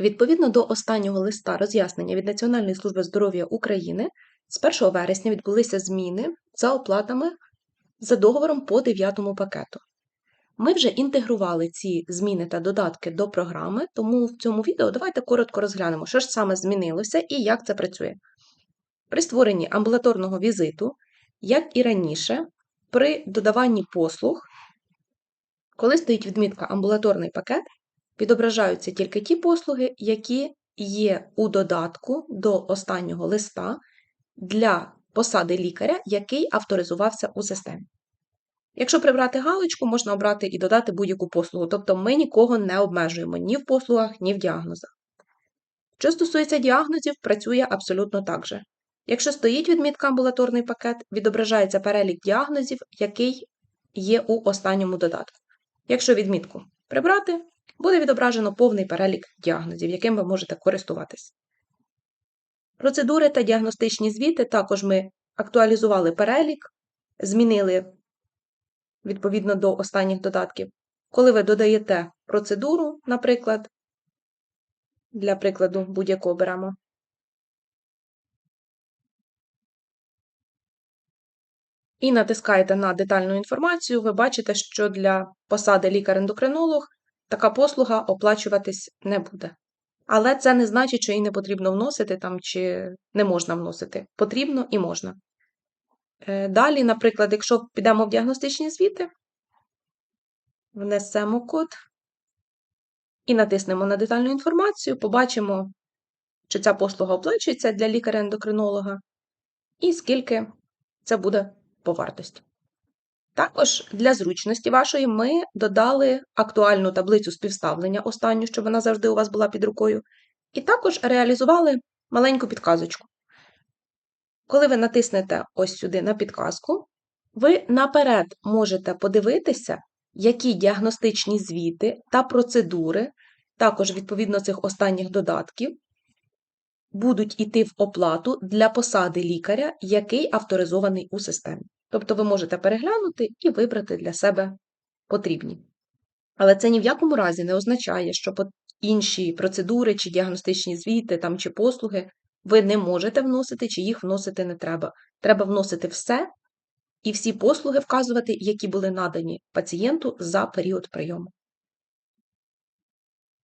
Відповідно до останнього листа роз'яснення від Національної служби здоров'я України з 1 вересня відбулися зміни за оплатами за договором по 9 пакету. Ми вже інтегрували ці зміни та додатки до програми, тому в цьому відео давайте коротко розглянемо, що ж саме змінилося і як це працює. При створенні амбулаторного візиту, як і раніше, при додаванні послуг, коли стоїть відмітка амбулаторний пакет, відображаються тільки ті послуги, які є у додатку до останнього листа для посади лікаря, який авторизувався у системі. Якщо прибрати галочку, можна обрати і додати будь-яку послугу, тобто ми нікого не обмежуємо ні в послугах, ні в діагнозах. Що стосується діагнозів, працює абсолютно так же. Якщо стоїть відмітка амбулаторний пакет, відображається перелік діагнозів, який є у останньому додатку. Якщо відмітку прибрати, буде відображено повний перелік діагнозів, яким ви можете користуватись. Процедури та діагностичні звіти також ми актуалізували перелік, змінили відповідно до останніх додатків. Коли ви додаєте процедуру, наприклад, для прикладу будь-яку беремо. І натискаєте на детальну інформацію, ви бачите, що для посади лікар-ендокринолог така послуга оплачуватись не буде. Але це не значить, що її не потрібно вносити там чи не можна вносити. Потрібно і можна. Е, далі, наприклад, якщо підемо в діагностичні звіти, внесемо код і натиснемо на детальну інформацію, побачимо, чи ця послуга оплачується для лікаря-ендокринолога, і скільки це буде по вартості. Також для зручності вашої ми додали актуальну таблицю співставлення, останню, щоб вона завжди у вас була під рукою, і також реалізували маленьку підказочку. Коли ви натиснете ось сюди на підказку, ви наперед можете подивитися, які діагностичні звіти та процедури, також відповідно цих останніх додатків, будуть йти в оплату для посади лікаря, який авторизований у системі. Тобто ви можете переглянути і вибрати для себе потрібні. Але це ні в якому разі не означає, що інші процедури чи діагностичні звіти там, чи послуги ви не можете вносити, чи їх вносити не треба. Треба вносити все і всі послуги вказувати, які були надані пацієнту за період прийому.